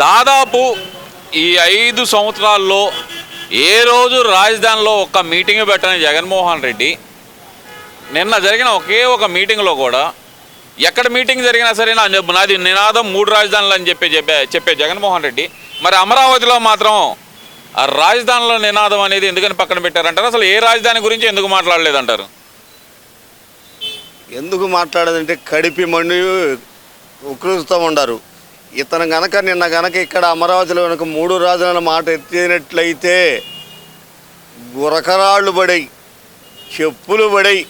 దాదాపు ఈ ఐదు సంవత్సరాల్లో ఏ రోజు రాజధానిలో ఒక్క మీటింగ్ పెట్టని జగన్మోహన్ రెడ్డి నిన్న జరిగిన ఒకే ఒక మీటింగ్లో కూడా ఎక్కడ మీటింగ్ జరిగినా సరే నా నాది నినాదం మూడు రాజధానులు అని చెప్పి చెప్పే చెప్పే జగన్మోహన్ రెడ్డి. మరి అమరావతిలో మాత్రం ఆ రాజధానిలో నినాదం అనేది ఎందుకని పక్కన పెట్టారంటారు? అసలు ఏ రాజధాని గురించి ఎందుకు మాట్లాడలేదంటారు? ఎందుకు మాట్లాడదంటే కడిపి మండి ఉక్రుస్తూ ఉండరు. ఇతను గనక నిన్న గనక ఇక్కడ అమరావతిలో కనుక మూడు రాజుల మాట ఎత్తినట్లయితే గురకరాళ్ళు పడాయి చెప్పులు పడాయి.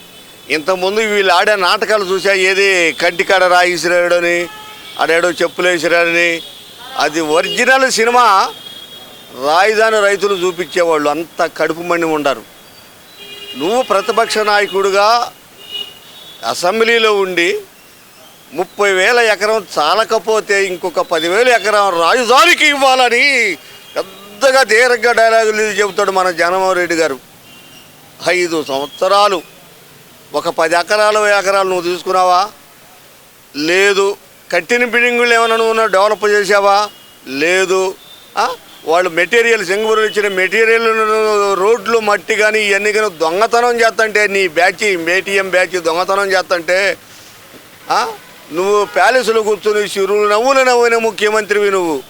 ఇంతకుముందు వీళ్ళు ఆడే నాటకాలు చూసా ఏది కంటికాడ రాయిసిరాడని ఆడాడో చెప్పులు వేసిరాడని అది ఒరిజినల్ సినిమా రాజధాని రైతులు చూపించేవాళ్ళు అంత కడుపు మండి ఉండరు. నువ్వు ప్రతిపక్ష నాయకుడిగా అసెంబ్లీలో ఉండి ముప్పై వేల ఎకరం చాలకపోతే ఇంకొక పదివేల ఎకరం రాజధానికి ఇవ్వాలని పెద్దగా దీర్ఘ డైలాగులు చెబుతాడు మన జగన్మోహన్ రెడ్డి గారు. ఐదు సంవత్సరాలు. ఒక పది ఎకరాలు ఎకరాలు నువ్వు తీసుకున్నావా? లేదు. కట్టిన బిల్డింగులు ఏమైనా నువ్వు డెవలప్ చేసావా లేదు. వాళ్ళు మెటీరియల్ సింగపూర్ ఇచ్చిన మెటీరియల్ రోడ్లు మట్టి కానీ ఇవన్నీ కానీ దొంగతనం చేస్తంటే నీ బ్యాచ్ ఏటీఎం బ్యాచ్ దొంగతనం చేస్తంటే నువ్వు ప్యాలెస్లో కూర్చొని చిరులు నవ్వులు నవ్విన ముఖ్యమంత్రివి నువ్వు.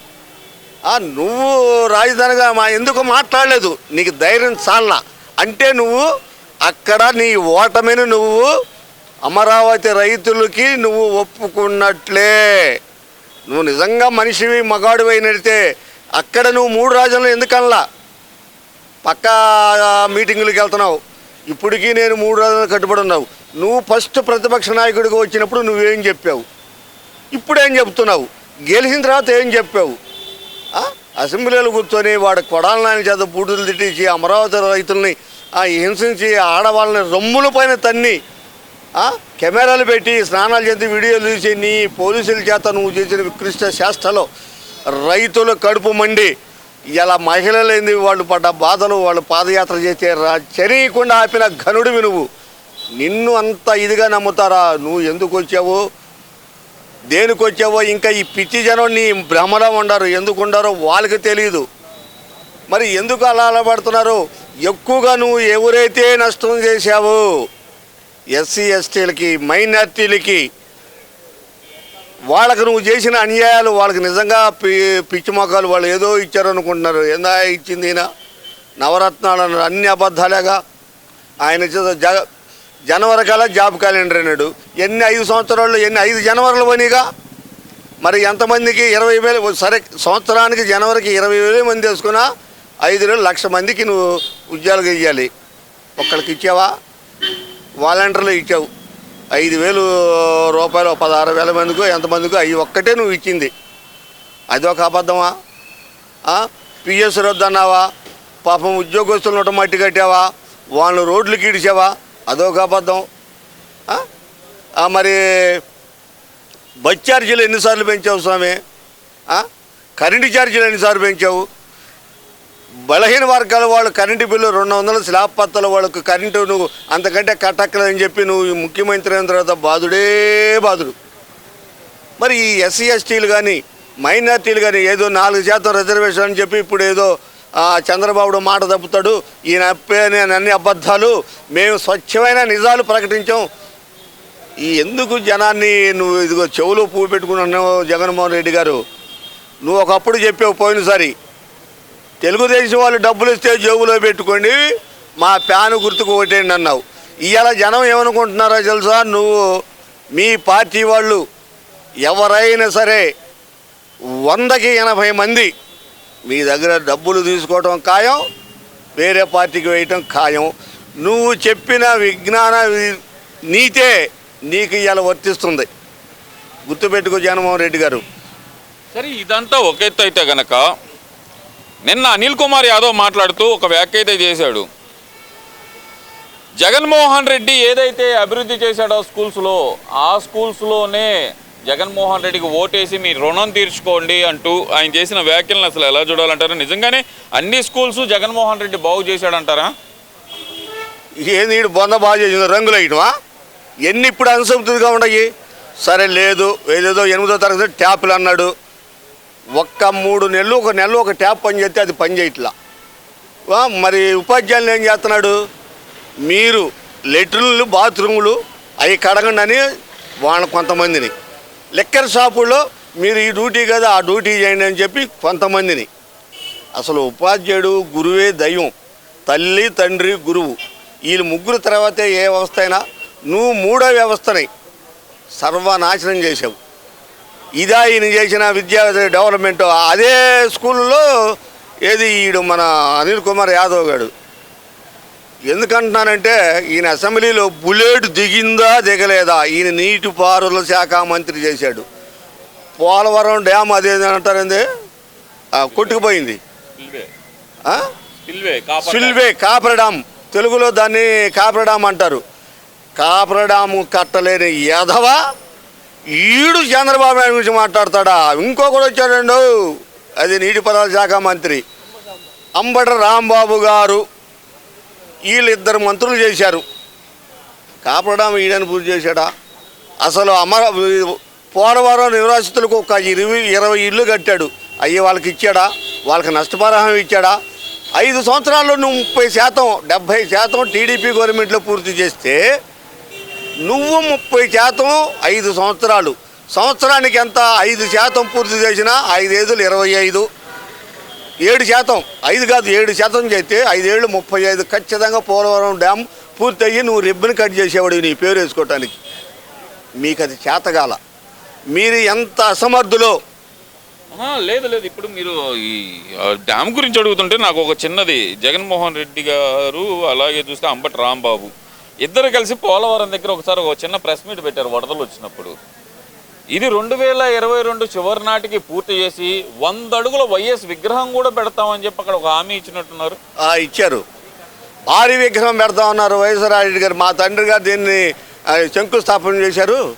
ఆ, నువ్వు రాజధానిగా మా ఎందుకు మాట్లాడలేదు? నీకు ధైర్యం చాలా అంటే నువ్వు అక్కడ నీ ఓటమిని నువ్వు అమరావతి రైతులకి నువ్వు ఒప్పుకున్నట్లే. నువ్వు నిజంగా మనిషివి మగాడు అయినడితే అక్కడ నువ్వు మూడు రాజ్యాలు ఎందుకనలా పక్క మీటింగులకు వెళ్తున్నావు. ఇప్పటికీ నేను మూడు రోజులు కట్టుబడి ఉన్నావు. నువ్వు ఫస్ట్ ప్రతిపక్ష నాయకుడిగా వచ్చినప్పుడు నువ్వేం చెప్పావు? ఇప్పుడేం చెప్తున్నావు? గెలిచిన తర్వాత ఏం చెప్పావు? అసెంబ్లీలో కూర్చొని వాడు కొడాల చేత బూటులు తిట్టించి అమరావతి రైతుల్ని ఆ, హింసించి ఆడవాళ్ళని రొమ్ముల పైన తన్ని కెమెరాలు పెట్టి స్నానాలు చేసి వీడియోలు తీసి నీ పోలీసుల చేత నువ్వు చేసిన వికృష్ట శాస్త్రలో రైతుల కడుపు మండి ఇలా మహిళలైంది వాళ్ళు పడ్డ బాధలు వాళ్ళు పాదయాత్ర చేసే రా చరీయకుండా ఆపిన ఘనుడివి నువ్వు. నిన్ను అంత ఇదిగా నమ్ముతారా? నువ్వు ఎందుకు వచ్చావు? దేనికి వచ్చావో? ఇంకా ఈ పిచ్చి జనం నీ భ్రమలో ఉండరు. ఎందుకు ఉండారో వాళ్ళకి తెలియదు మరి ఎందుకు అలా అలబడుతున్నారు ఎక్కువగా నువ్వు ఎవరైతే నష్టం చేశావో ఎస్సీ ఎస్టీలకి మైనార్టీలకి వాళ్ళకి నువ్వు చేసిన అన్యాయాలు వాళ్ళకి నిజంగా పి పిచ్చి మొక్కలు వాళ్ళు ఏదో ఇచ్చారనుకుంటున్నారు. ఏందా ఇచ్చింది ఈయన? నవరత్నాలు అన్ని అబద్ధాలేగా ఆయన జగ జనవరి కల జాబ్ క్యాలెండర్ అన్నాడు. ఎన్ని ఐదు సంవత్సరాలు ఎన్ని ఐదు జనవరిలు పోనీగా? మరి ఎంతమందికి ఇరవై వేలు? సరే సంవత్సరానికి జనవరికి ఇరవై వేలు మంది వేసుకున్నా ఐదు వేలు లక్ష మందికి నువ్వు ఉద్యోగాలు ఇవ్వాలి ఒక్కడికి ఇచ్చావా? వాలంటీర్లు ఇచ్చావు. ఐదు వేలు రూపాయలు పదహారు వేల మందికో ఎంతమందికో అవి ఒక్కటే నువ్వు ఇచ్చింది. అది ఒక అబద్ధమా పిఎస్ రద్దు అన్నావా పాపం ఉద్యోగస్తులు నోట మట్టి కట్టావా? వాళ్ళు రోడ్లు కీడిచావా? అదొక అబద్ధం. మరి బస్ ఛార్జీలు ఎన్నిసార్లు పెంచావు స్వామి? కరెంటు ఛార్జీలు ఎన్నిసార్లు పెంచావు? బలహీన వర్గాల వాళ్ళు కరెంటు బిల్లు రెండు వందల స్లాబ్ పత్తల వాళ్ళకు కరెంటు నువ్వు అంతకంటే కట్టక్కలేదని చెప్పి నువ్వు ముఖ్యమంత్రి అయిన తర్వాత బాధుడే బాధుడు. మరి ఈ ఎస్సీ ఎస్టీలు కానీ మైనార్టీలు కానీ ఏదో నాలుగు శాతం రిజర్వేషన్ అని చెప్పి ఇప్పుడు ఏదో చంద్రబాబు చంద్రబాబుడు మాట తప్పుతాడు. ఈయన అప్పే అన్ని అబద్ధాలు. మేము స్వచ్ఛమైన నిజాలు ప్రకటించాం. ఈ ఎందుకు జనాన్ని నువ్వు ఇదిగో చెవులో పువ్వు పెట్టుకున్నావు జగన్మోహన్ రెడ్డి గారు? నువ్వు ఒకప్పుడు చెప్పావు పోయినసారి తెలుగుదేశం వాళ్ళు డబ్బులు ఇస్తే జేబులో పెట్టుకోండి మా ప్యాను గుర్తుకు ఒకటేండి అన్నావు. ఇవాళ జనం ఏమనుకుంటున్నారో తెలుసా? నువ్వు మీ పార్టీ వాళ్ళు ఎవరైనా సరే వందకి ఎనభై మంది మీ దగ్గర డబ్బులు తీసుకోవటం ఖాయం వేరే పార్టీకి వేయటం ఖాయం. నువ్వు చెప్పిన విజ్ఞాన నీతే నీకు ఇలా వర్తిస్తుంది. గుర్తుపెట్టుకో జగన్మోహన్ రెడ్డి గారు. సరే ఇదంతా ఒక ఎత్తు అయితే గనక నిన్న అనిల్ కుమార్ యాదవ్ మాట్లాడుతూ ఒక వ్యాఖ్య అయితే చేశాడు. జగన్మోహన్ రెడ్డి ఏదైతే అభివృద్ధి చేశాడో స్కూల్స్లో ఆ స్కూల్స్లోనే జగన్మోహన్ రెడ్డికి ఓటేసి మీ రుణం తీర్చుకోండి అంటూ ఆయన చేసిన వ్యాఖ్యలను అసలు ఎలా చూడాలంటారు? నిజంగానే అన్ని స్కూల్స్ జగన్మోహన్ రెడ్డి బాగు చేశాడంటారా? ఏంది ఇటు బొంద బాగా చేసింది రంగులు వేయటమా? ఎన్ని ఇప్పుడు అనుసంతృతిగా ఉన్నాయి? సరే లేదు ఏదేదో ఎనిమిదో తరగతి ట్యాపులు అన్నాడు. ఒక్క మూడు నెలలు ఒక నెల ఒక ట్యాప్ పని చేస్తే అది పని చేయట్లా. వా, మరి ఉపాధ్యాయులు ఏం చేస్తున్నాడు? మీరు లెట్రిన్లు బాత్రూములు అవి కడగండి అని వాళ్ళ కొంతమందిని. లెక్కర్ షాపుల్లో మీరు ఈ డ్యూటీ కదా ఆ డ్యూటీ చేయండి అని చెప్పి కొంతమందిని. అసలు ఉపాధ్యాయుడు గురువే దైవం తల్లి తండ్రి గురువు. వీళ్ళు ముగ్గురు తర్వాతే ఏ వ్యవస్థ అయినా నువ్వు మూడో వ్యవస్థని సర్వనాశనం చేసావు ఇదా ఈయన చేసిన విద్యా డెవలప్మెంట్. అదే స్కూల్లో ఏది ఈడు మన అనిల్ కుమార్ యాదవ్ గారు ఎందుకంటున్నానంటే ఈయన అసెంబ్లీలో బుల్లెట్ దిగిందా దిగలేదా? ఈయన నీటిపారుల శాఖ మంత్రి చేశాడు. పోలవరం డ్యామ్ అదేది అంటారండి కొట్టుకుపోయింది? స్పిల్వే. కాపర్ డామ్ తెలుగులో దాన్ని కాపర డామ్ అంటారు. కాపర డాము కట్టలేని యధవ ఈడు చంద్రబాబు నాయుడు గురించి మాట్లాడతాడా? ఇంకొకడు వచ్చాడండు అది నీటిపారుదల శాఖ మంత్రి. అంబటి రాంబాబు గారు వీళ్ళిద్దరు మంత్రులు చేశారు. కాపర ఈడని పూర్తి చేశాడా? అసలు అమర పోలవరం నిరాశితులకు ఒక ఇరవై ఇరవై ఇల్లు కట్టాడు. అయ్యి వాళ్ళకి ఇచ్చాడా? వాళ్ళకి నష్టపరిహారం ఇచ్చాడా? ఐదు సంవత్సరాల్లో నువ్వు ముప్పై శాతం డెబ్భై శాతం టీడీపీ గవర్నమెంట్లో పూర్తి చేస్తే నువ్వు ముప్పై శాతం ఐదు సంవత్సరాలు. సంవత్సరానికి ఎంత? ఐదు శాతం పూర్తి చేసినా ఐదేదులు ఇరవై ఐదు. ఏడు శాతం. ఐదు కాదు ఏడు శాతం చేస్తే ఐదేళ్ళు ముప్పై ఐదు ఖచ్చితంగా పోలవరం డ్యామ్ పూర్తయ్యి నువ్వు రిబ్బన్ కట్ చేసేవాడు నీ పేరు వేసుకోవటానికి మీకు అది చేతగాల. మీరు ఎంత అసమర్థులో? లేదు లేదు. ఇప్పుడు మీరు ఈ డ్యామ్ గురించి అడుగుతుంటే నాకు ఒక చిన్నది. జగన్మోహన్ రెడ్డి గారు అలాగే చూస్తే అంబటి రాంబాబు. ఇద్దరు కలిసి పోలవరం దగ్గర ఒకసారి ఒక చిన్న ప్రెస్ మీట్ పెట్టారు వరదలు వచ్చినప్పుడు. ఇది రెండు వేల ఇరవై రెండు చివరి నాటికి పూర్తి చేసి వంద అడుగుల వైఎస్ విగ్రహం కూడా పెడతామని చెప్పి అక్కడ ఒక హామీ ఇచ్చినట్టున్నారు. ఆ, ఇచ్చారు. భారీ విగ్రహం పెడతా ఉన్నారు వైఎస్ఆర్ గారు. మా తండ్రి గారు దీన్ని ఆ, శంకుస్థాపన చేశారు.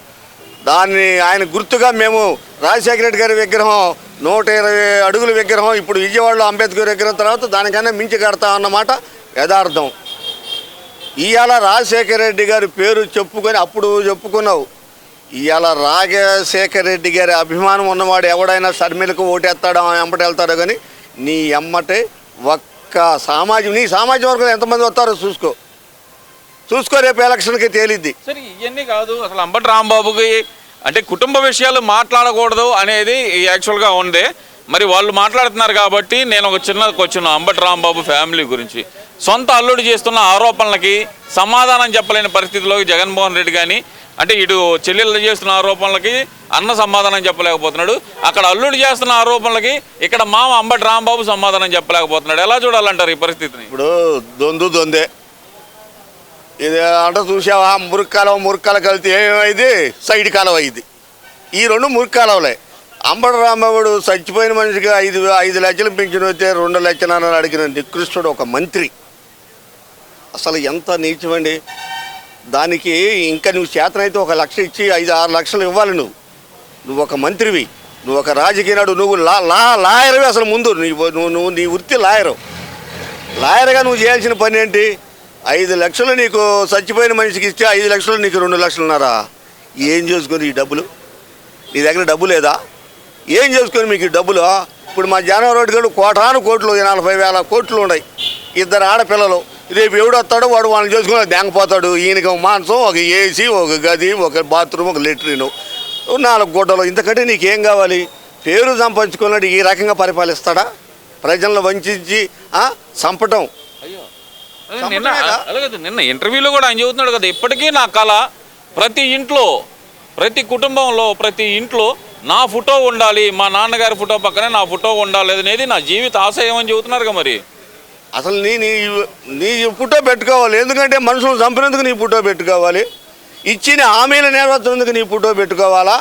దాన్ని ఆయన గుర్తుగా మేము రాజశేఖర రెడ్డి గారి విగ్రహం నూట ఇరవై అడుగుల విగ్రహం ఇప్పుడు విజయవాడలో అంబేద్కర్ విగ్రహం తర్వాత దానికన్నా మించి కడతా అన్నమాట యథార్థం. ఇవాళ రాజశేఖర రెడ్డి గారి పేరు చెప్పుకొని అప్పుడు చెప్పుకున్నావు. ఇవాళ రాజశేఖర రెడ్డి గారి అభిమానం ఉన్నవాడు ఎవడైనా షర్మిలకు ఓటేస్తాడో ఎంబటి వెళ్తాడో కానీ నీ ఎమ్మటే ఒక్క సామాజిక నీ సామాజిక వర్గం ఎంతమంది వస్తారో చూసుకో. చూసుకో రేపు ఎలక్షన్కి తేలిద్ది. సరే ఇవన్నీ కాదు. అసలు అంబటి రాంబాబుకి అంటే కుటుంబ విషయాలు మాట్లాడకూడదు అనేది యాక్చువల్గా ఉంది మరి వాళ్ళు మాట్లాడుతున్నారు కాబట్టి నేను ఒక చిన్న క్వశ్చన్ అంబటి రాంబాబు ఫ్యామిలీ గురించి. సొంత అల్లుడు చేస్తున్న ఆరోపణలకి సమాధానం చెప్పలేని పరిస్థితిలోకి జగన్మోహన్ రెడ్డి కానీ అంటే ఇటు చెల్లెళ్ళు చేస్తున్న ఆరోపణలకి అన్న సమాధానం చెప్పలేకపోతున్నాడు. అక్కడ అల్లుడు చేస్తున్న ఆరోపణలకి ఇక్కడ మామ అంబటి రాంబాబు సమాధానం చెప్పలేకపోతున్నాడు. ఎలా చూడాలంటారు ఈ పరిస్థితిని? ఇప్పుడు దొందు దొందే. ఇది అంటే చూసావా? మురుక్కాలవ మురుక్కాల కలితే ఏమైంది? సైడ్ కాలువ అయింది. ఈ రెండు మురుక్కాలవలే. అంబటి రాంబాబుడు చచ్చిపోయిన మనిషికి ఐదు ఐదు లక్షలు పెంచిన వస్తే రెండు లక్షలు అడిగిన నికృష్టుడు ఒక మంత్రి. అసలు ఎంత నీచమండి? దానికి ఇంకా నువ్వు చేతనైతే ఒక లక్ష ఇచ్చి ఐదు ఆరు లక్షలు ఇవ్వాలి నువ్వు. నువ్వు ఒక మంత్రివి నువ్వు ఒక రాజకీయ నాడు నువ్వు లా లా లాయర్వి అసలు ముందు. నువ్వు నువ్వు నీ వృత్తి లాయరు. లాయర్గా నువ్వు చేయాల్సిన పని ఏంటి? ఐదు లక్షలు నీకు చచ్చిపోయిన మనిషికి ఇస్తే ఐదు లక్షలు నీకు రెండు లక్షలున్నారా? ఏం చేసుకొని ఈ డబ్బులు? నీ దగ్గర డబ్బు లేదా? ఏం చేసుకొని మీకు ఈ డబ్బులు? ఇప్పుడు మా జనవరి రోడ్డు గారు కోటాను కోట్లు నలభై వేల కోట్లు ఉన్నాయి. ఇద్దరు ఆడపిల్లలు. రేపు ఎవడు వస్తాడో వాడు వాళ్ళని చేసుకుని దెంగపోతాడు ఈయనకి ఒక మాంసం ఒక ఏసీ ఒక గది ఒక బాత్రూమ్ ఒక లెట్రిన్. నాలుగు గుడ్డలు ఇంతకంటే నీకేం కావాలి? పేరు సంపాదించుకున్నాడు ఈ రకంగా పరిపాలిస్తాడా? ప్రజలను వంచించి ఆ, చంపటం. నిన్న నిన్న ఇంటర్వ్యూలో కూడా ఆయన చెబుతున్నాడు కదా ఇప్పటికీ నా కళ ప్రతి ఇంట్లో ప్రతి కుటుంబంలో ప్రతి ఇంట్లో నా ఫోటో ఉండాలి. మా నాన్నగారి ఫోటో పక్కనే నా ఫోటో ఉండాలి అనేది నా జీవిత ఆశయం అని చెబుతున్నారు కదా మరి. అసలు నీ నీ నీ ఫోటో పెట్టుకోవాలి. ఎందుకంటే మనుషులు చంపినందుకు నీ ఫోటో పెట్టుకోవాలి. ఇచ్చిన హామీలు నెరవేర్చినందుకు నీ ఫోటో పెట్టుకోవాలా?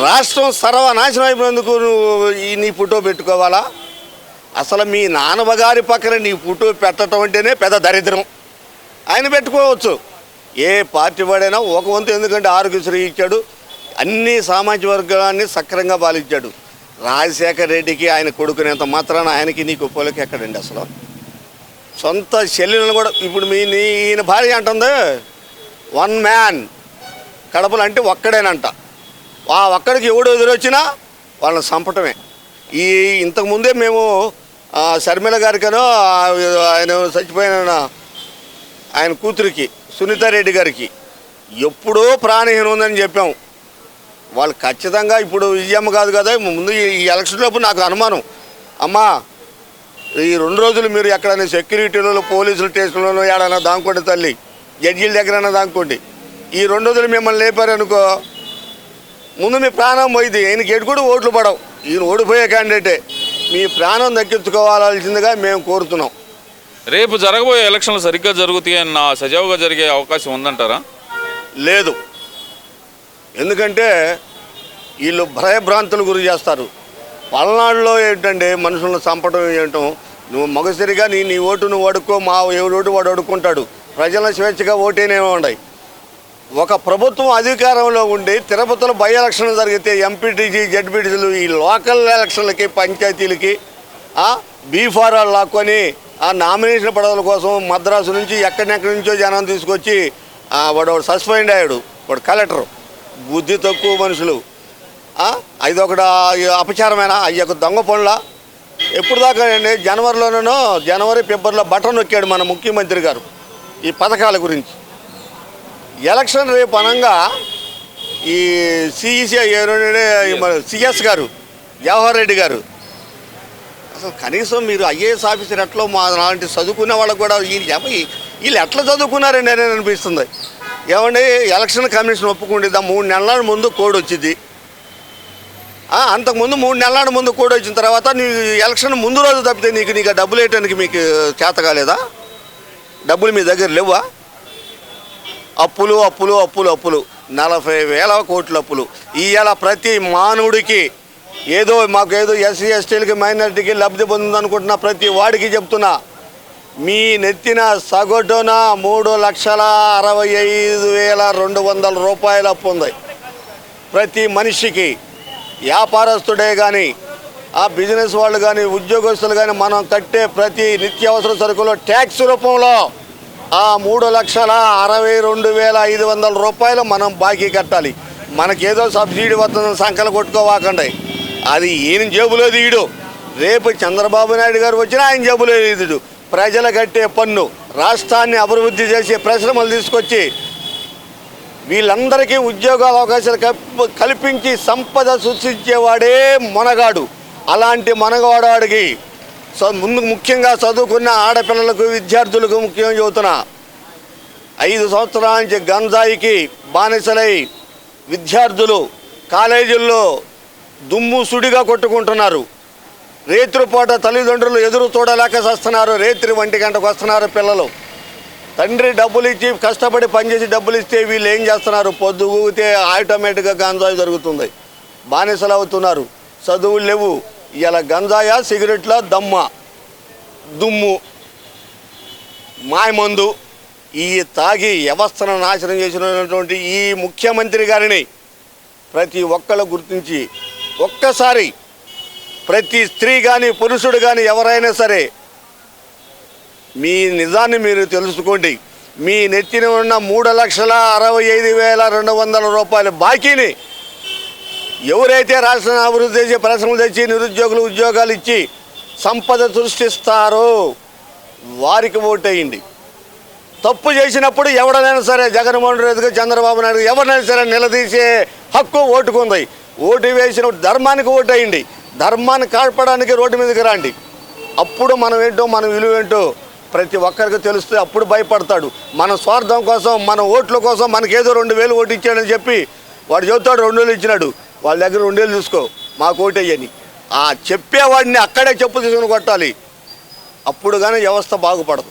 రాష్ట్రం సర్వనాశనం అయిపోయినందుకు నువ్వు ఈ నీ ఫోటో పెట్టుకోవాలా? అసలు మీ నాన్నగారి పక్కన నీ ఫోటో పెట్టడం అంటేనే పెద్ద దరిద్రం. ఆయన పెట్టుకోవచ్చు. ఏ పార్టీ వాడైనా ఒక వంతు ఎందుకంటే ఆరోగ్యశ్రీ ఇచ్చాడు. అన్ని సామాజిక వర్గాన్ని సక్రంగా పాలించాడు రాజశేఖర రెడ్డికి ఆయన కొడుకునేంత మాత్రాన ఆయనకి నీకు పోలిక ఎక్కడండి అసలు? సొంత చెల్లెలను కూడా ఇప్పుడు మీ నీ ఈయన భార్య అంటుంది వన్ మ్యాన్ కడపలు అంటే ఒక్కడేనంట. ఆ ఒక్కడికి ఎవడు ఎదురొచ్చినా వాళ్ళని చంపటమే. ఈ ఇంతకుముందే మేము ఆ, శర్మిల గారికనో ఆయన చచ్చిపోయిన ఆయన కూతురికి సునీతారెడ్డి గారికి ఎప్పుడో ప్రాణహీనం ఉందని చెప్పాము వాళ్ళు ఖచ్చితంగా ఇప్పుడు విజయమ్మ కాదు కదా ముందు ఈ ఎలక్షన్ లోపు నాకు అనుమానం. అమ్మా ఈ రెండు రోజులు మీరు ఎక్కడైనా సెక్యూరిటీలో పోలీసుల స్టేషన్లోనో ఏడైనా దాక్కోండి తల్లి. జడ్జీల దగ్గరైనా దాక్కోండి ఈ రెండు రోజులు మిమ్మల్ని లేపారనుకో ముందు మీ ప్రాణం పోయింది ఈయనకి ఎటు కూడా ఓట్లు పడవు. ఈయన ఓడిపోయే క్యాండిడేటే మీ ప్రాణం దక్కించుకోవాల్సిందిగా మేము కోరుతున్నాం. రేపు జరగబోయే ఎలక్షన్లు సరిగ్గా జరుగుతాయన్న సజావుగా జరిగే అవకాశం ఉందంటారా? లేదు. ఎందుకంటే వీళ్ళు భయభ్రాంతులు గురి చేస్తారు. పల్నాడులో ఏంటంటే మనుషులను చంపడం ఏంటం నువ్వు మగసిరిగా నీ నీ ఓటు నువ్వు అడుక్కో మా ఎవడు ఓటు వాడు అడుక్కుంటాడు. ప్రజల స్వేచ్ఛగా ఓటేనేమో ఉన్నాయి. ఒక ప్రభుత్వం అధికారంలో ఉండి తిరుపతిలో బై ఎలక్షన్లు జరిగితే ఎంపీటీసీ జడ్పీటీసీలు ఈ లోకల్ ఎలక్షన్లకి పంచాయతీలకి బీఫారాలు లాక్కొని ఆ నామినేషన్ పడవల కోసం మద్రాసు నుంచి ఎక్కడెక్కడి నుంచో జనం తీసుకొచ్చి వాడు వాడు సస్పెండ్ అయ్యాడు. వాడు కలెక్టర్. బుద్ధి తక్కువ మనుషులు. ఆ, ఒకటి అపచారమైన? అయ్యి ఒక దొంగ పనుల? ఎప్పుడు దాకా అండి? జనవరిలోనూ జనవరి ఫిబ్రవరిలో బటన్ నొక్కాడు మన ముఖ్యమంత్రి గారు ఈ పథకాల గురించి. ఎలక్షన్ రేపు అనంగా ఈ సిఈసీ సిఎస్ గారు జవహర్ రెడ్డి గారు అసలు కనీసం మీరు ఐఏఎస్ ఆఫీసర్ ఎట్లా మా చదువుకునే వాళ్ళకు కూడా వీళ్ళు వీళ్ళు ఎట్లా చదువుకున్నారండి అని అనిపిస్తుంది. ఏమండి ఎలక్షన్ కమిషన్ ఒప్పుకుంటుందా మూడు నెలల ముందు కోడ్ వచ్చింది అంతకుముందు మూడు నెలల ముందు కోడ్ వచ్చిన తర్వాత నీకు ఎలక్షన్ ముందు రోజు తప్పితే నీకు నీకు డబ్బులు వేయటానికి మీకు చేత కాలేదా? డబ్బులు మీ దగ్గర లేవా? అప్పులు అప్పులు అప్పులు అప్పులు. నలభై వేల కోట్ల అప్పులు. ఇవాళ ప్రతి మానవుడికి ఏదో మాకు ఏదో ఎస్సీ ఎస్టీలకి మైనారిటీకి లబ్ధి పొందిందనుకుంటున్నా ప్రతి వాడికి చెప్తున్నా. మీ నెత్తిన సగటున మూడు లక్షల అరవై ఐదు వేల రెండు వందల రూపాయల అప్పు ఉంది. ప్రతి మనిషికి వ్యాపారస్తుడే కానీ ఆ బిజినెస్ వాళ్ళు కానీ ఉద్యోగస్తులు కానీ మనం కట్టే ప్రతి నిత్యావసర సరుకులు ట్యాక్స్ రూపంలో ఆ మూడు లక్షల అరవై రెండు వేల ఐదు వందల రూపాయలు మనం బాకీ కట్టాలి. మనకేదో సబ్సిడీ వస్తుందని సంకలు కొట్టుకోవాకండి. అది ఈయన జేబులో తీయడు? రేపు చంద్రబాబు నాయుడు గారు వచ్చినా ఆయన జేబులో తీయడు. ప్రజలు కట్టే పన్ను రాష్ట్రాన్ని అభివృద్ధి చేసే పరిశ్రమలు తీసుకొచ్చి వీళ్ళందరికీ ఉద్యోగాల అవకాశాలు కల్పించి సంపద సృష్టించేవాడే మొనగాడు. అలాంటి మొనగాడికి స- ముందు ముఖ్యంగా చదువుకున్న ఆడపిల్లలకు విద్యార్థులకు ముఖ్యంగా చెబుతున్నా ఐదు సంవత్సరాల నుంచి గంజాయికి బానిసలై విద్యార్థులు కాలేజీల్లో దుమ్ము సుడిగా కొట్టుకుంటున్నారు. రేత్రిపూట తల్లిదండ్రులు ఎదురు చూడలేక వస్తున్నారు రేత్రి ఒంటి గంటకు వస్తున్నారు పిల్లలు. తండ్రి డబ్బులు ఇచ్చి కష్టపడి పనిచేసి డబ్బులు ఇస్తే వీళ్ళు ఏం చేస్తున్నారు? పొద్దు ఊగితే ఆటోమేటిక్గా గంజాయి జరుగుతుంది. బానిసలు అవుతున్నారు. చదువులు లేవు. ఇలా గంజాయ సిగరెట్ల దమ్మ. దుమ్ము. మాయమందు. ఈ తాగి వ్యవస్థను నాశనం చేసినటువంటి ఈ ముఖ్యమంత్రి గారిని ప్రతి ఒక్కళ్ళు గుర్తించి ఒక్కసారి ప్రతి స్త్రీ కానీ పురుషుడు కానీ ఎవరైనా సరే మీ నిజాన్ని మీరు తెలుసుకోండి. మీ నెత్తిన ఉన్న మూడు లక్షల అరవై ఐదు వేల రెండు వందల రూపాయల బాకీని ఎవరైతే రాష్ట్రాన్ని అభివృద్ధి చేసి పరిశ్రమలు తెచ్చి నిరుద్యోగులు ఉద్యోగాలు ఇచ్చి సంపద సృష్టిస్తారో వారికి ఓటేయండి. తప్పు చేసినప్పుడు ఎవడనైనా సరే జగన్మోహన్ రెడ్డికి చంద్రబాబు నాయుడు ఎవరినైనా సరే నిలదీసే హక్కు ఓటుకుంది. ఓటు వేసిన ధర్మానికి ఓటేయండి. ధర్మాన్ని కాపాడడానికి రోడ్డు మీదకి రండి. అప్పుడు మనం ఏంటో మన విలువ ఏంటో ప్రతి ఒక్కరికి తెలుస్తే అప్పుడు భయపడతాడు. మన స్వార్థం కోసం మన ఓట్ల కోసం మనకేదో రెండు వేలు ఓటు ఇచ్చాడని చెప్పి వాడు చెబుతాడు రెండు వేలు ఇచ్చినాడు. వాళ్ళ దగ్గర రెండు వేలు చూసుకో మాకు ఓటేయని ఆ చెప్పేవాడిని అక్కడే చెప్పు తీసుకుని కొట్టాలి. అప్పుడు కానీ వ్యవస్థ బాగుపడదు.